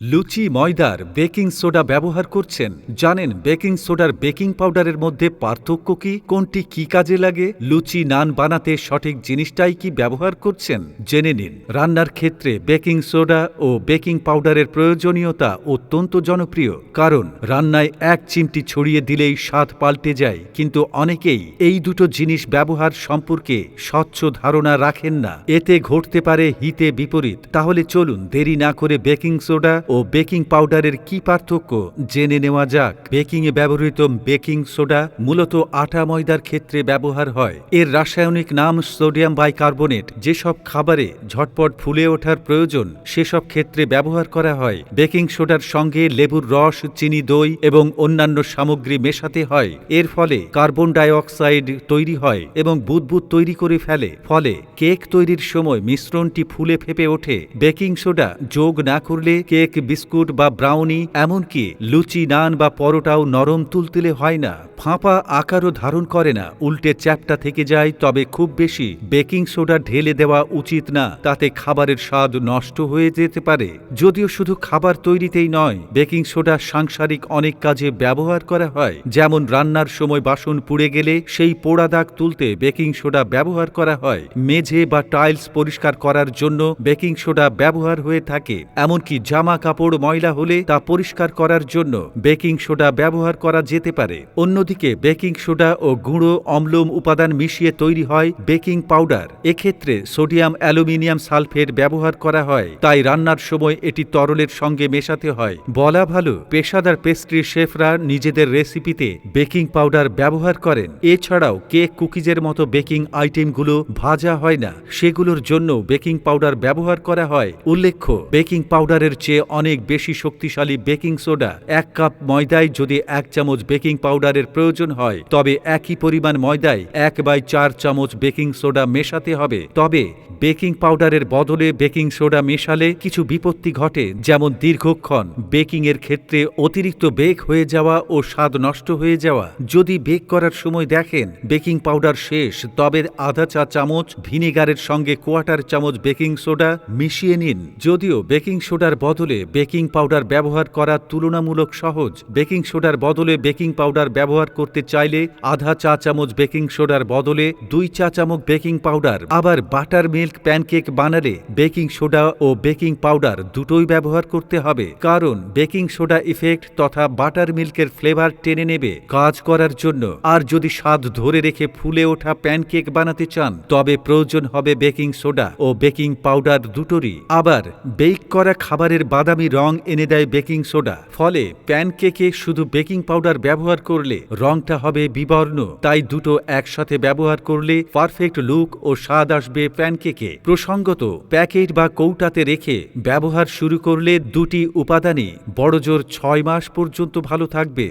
লুচি, ময়দার, baking soda ব্যবহার করছেন। জানেন, বেকিং সোডার বেকিং পাউডারের মধ্যে পার্থক্য কি? কোনটি কি কাজে লাগে? লুচি নান বানাতে সঠিক জিনিসটাই কি ব্যবহার করছেন? জেনে নিন। রান্নার ক্ষেত্রে বেকিং সোডা ও বেকিং পাউডারের প্রয়োজনীয়তা অত্যন্ত জনপ্রিয়, কারণ রান্নায় এক চিমটি ছড়িয়ে দিলেই স্বাদ পাল্টে যায়। কিন্তু অনেকেই এই দুটো জিনিস ব্যবহার সম্পর্কে স্বচ্ছ ধারণা রাখেন না। এতে ঘটতে পারে হিতে বিপরীত। তাহলে চলুন দেরি না করে বেকিং সোডা ও বেকিং পাউডারের কি পার্থক্য জেনে নেওয়া যাক। বেকিংয়ে ব্যবহৃত বেকিং সোডা মূলত আটা ময়দার ক্ষেত্রে ব্যবহার হয়। এর রাসায়নিক নাম সোডিয়াম বাইকার্বনেট। যেসব খাবারে ঝটপট ফুলে ওঠার প্রয়োজন, সেসব ক্ষেত্রে ব্যবহার করা হয়। বেকিং সোডার সঙ্গে লেবুর রস, চিনি, দই এবং অন্যান্য সামগ্রী মেশাতে হয়। এর ফলে কার্বন ডাই অক্সাইড তৈরি হয় এবং বুদবুদ তৈরি করে ফেলে। ফলে কেক তৈরির সময় মিশ্রণটি ফুলে ফেপে ওঠে। বেকিং সোডা যোগ না করলে কেক বিস্কুট বা ব্রাউনি, এমনকি লুচি, নান বা পরোটাও নরম তুলতুলে হয় না, ফাঁপা আকারও ধারণ করে না, উল্টে চ্যাপটা থেকে যায়, তবে খুব বেশি। বেকিং সোডা ঢেলে দেওয়া উচিত না, তাতে খাবারের স্বাদ নষ্ট হয়ে যেতে পারে। যদিও শুধু খাবার তৈরিতেই নয়, বেকিং সোডা সাংসারিক অনেক কাজে ব্যবহার করা হয়। যেমন রান্নার সময় বাসন পুড়ে গেলে সেই পোড়া দাগ তুলতে বেকিং সোডা ব্যবহার করা হয়। মেঝে বা টাইলস পরিষ্কার করার জন্য বেকিং সোডা ব্যবহার হয়ে থাকে, এমনকি জামা কাপড় ময়লা হলে তা পরিষ্কার করার জন্য বেকিং সোডা ব্যবহার করা যেতে পারে। অন্যদিকে বেকিং সোডা ও গুঁড়ো অম্লম উপাদান মিশিয়ে তৈরি হয় বেকিং পাউডার। এক্ষেত্রে সোডিয়াম অ্যালুমিনিয়াম সালফেট ব্যবহার করা হয়। তাই রান্নার সময় এটি তরলের সঙ্গে মেশাতে হয়। বলা ভালো, পেশাদার পেস্ট্রি শেফরা নিজেদের রেসিপিতে বেকিং পাউডার ব্যবহার করেন। এছাড়াও কেক কুকিজের মতো বেকিং আইটেমগুলো ভাজা হয় না। সেগুলোর জন্য বেকিং পাউডার ব্যবহার করা হয়। উল্লেখ্য, বেকিং পাউডারের চেয়ে অনেক বেশি শক্তিশালী বেকিং সোডা, এক কাপ ময়দায় যদি এক চামচ বেকিং পাউডারের প্রয়োজন হয়, তবে একই পরিমাণ ময়দায় এক বাই চার চামচ বেকিং সোডা মেশাতে হবে। তবে বেকিং পাউডারের বদলে বেকিং সোডা মেশালে কিছু বিপত্তি ঘটে, যেমন দীর্ঘক্ষণ বেকিং এর ক্ষেত্রে অতিরিক্ত বেক হয়ে যাওয়া ও স্বাদ নষ্ট হয়ে যাওয়া। যদি বেক করার সময় দেখেন, বেকিং পাউডার শেষ, তবে আধা চা চামচ ভিনেগারের সঙ্গে কোয়ার্টার চামচ বেকিং সোডা মিশিয়ে নিন। যদিও বেকিং সোডার বদলে বেকিং পাউডার ব্যবহার করা তুলনামূলক সহজ, বেকিং সোডার বদলে বেকিং পাউডার ব্যবহার করতে চাইলে আধা চা চামচ বেকিং সোডার বদলে দুই চা চামচ বেকিং পাউডার, আবার বাটার মিল্ক প্যানকেক বানালে বেকিং সোডা ও বেকিং পাউডার দুটোই ব্যবহার করতে হবে। কারণ বেকিং সোডা ইফেক্ট তথা বাটার মিল্কের ফ্লেভার টেনে নেবে কাজ করার জন্য। আর যদি স্বাদ ধরে রেখে ফুলে ওঠা প্যানকেক বানাতে চান, তবে প্রয়োজন হবে বেকিং সোডা ও বেকিং পাউডার দুটোরই। আবার বেক করা খাবারের বাদামি রং এনে দেয় বেকিং সোডা। ফলে প্যানকেকে শুধু বেকিং পাউডার ব্যবহার করলে রংটা হবে বিবর্ণ। তাই দুটো একসাথে ব্যবহার করলে পারফেক্ট লুক ও স্বাদ আসবে প্যানকেকে প্রসঙ্গত প্যাকেট বা কৌটাতে রেখে ব্যবহার শুরু করলে দুটি উপাদানই বড়জোর ছয় মাস পর্যন্ত ভালো থাকবে।